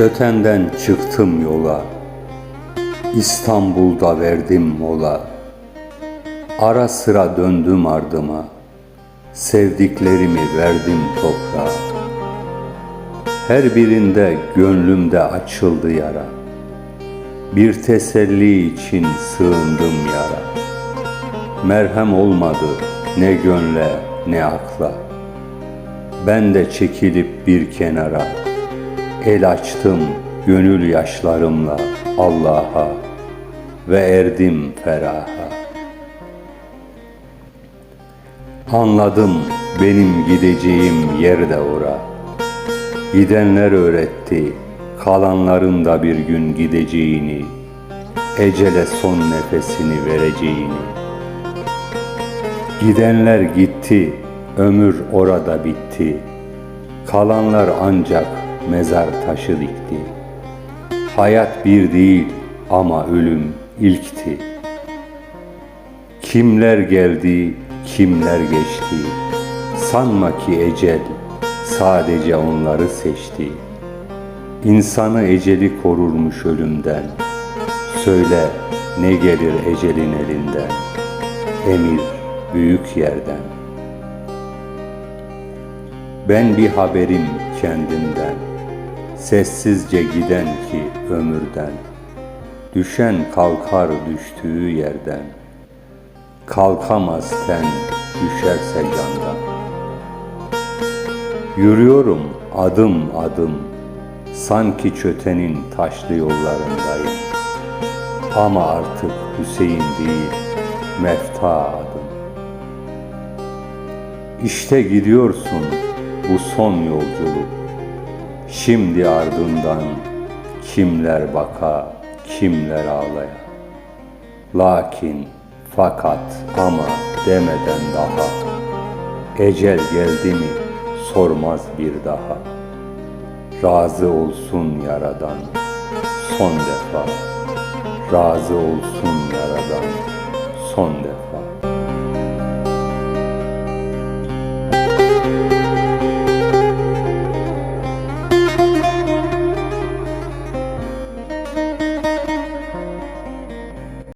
Kötenden çıktım yola, İstanbul'da verdim mola. Ara sıra döndüm ardıma, sevdiklerimi verdim toprağa. Her birinde gönlümde açıldı yara. Bir teselli için sığındım yara. Merhem olmadı ne gönle ne akla. Ben de çekilip bir kenara El açtım gönül yaşlarımla Allah'a ve erdim feraha. Anladım benim gideceğim yer de ora. Gidenler öğretti kalanların da bir gün gideceğini, ecele son nefesini vereceğini. Gidenler gitti, ömür orada bitti. Kalanlar ancak mezar taşı dikti. Hayat bir değil ama ölüm ilkti. Kimler geldi, kimler geçti. Sanma ki ecel sadece onları seçti. İnsanı eceli korurmuş ölümden. Söyle ne gelir ecelin elinden. Emir büyük yerden. Ben bir haberim kendimden. Sessizce giden ki ömürden. Düşen kalkar düştüğü yerden. Kalkamaz ten düşerse candan. Yürüyorum adım adım. Sanki çötenin taşlı yollarındayım. Ama artık Hüseyin değil, mefta adım. İşte gidiyorsun bu son yolculuk. Şimdi ardından kimler baka, kimler ağlaya. Lakin fakat ama demeden daha ecel geldi mi sormaz bir daha. Razı olsun yaradan son defa. Razı olsun yaradan son defa.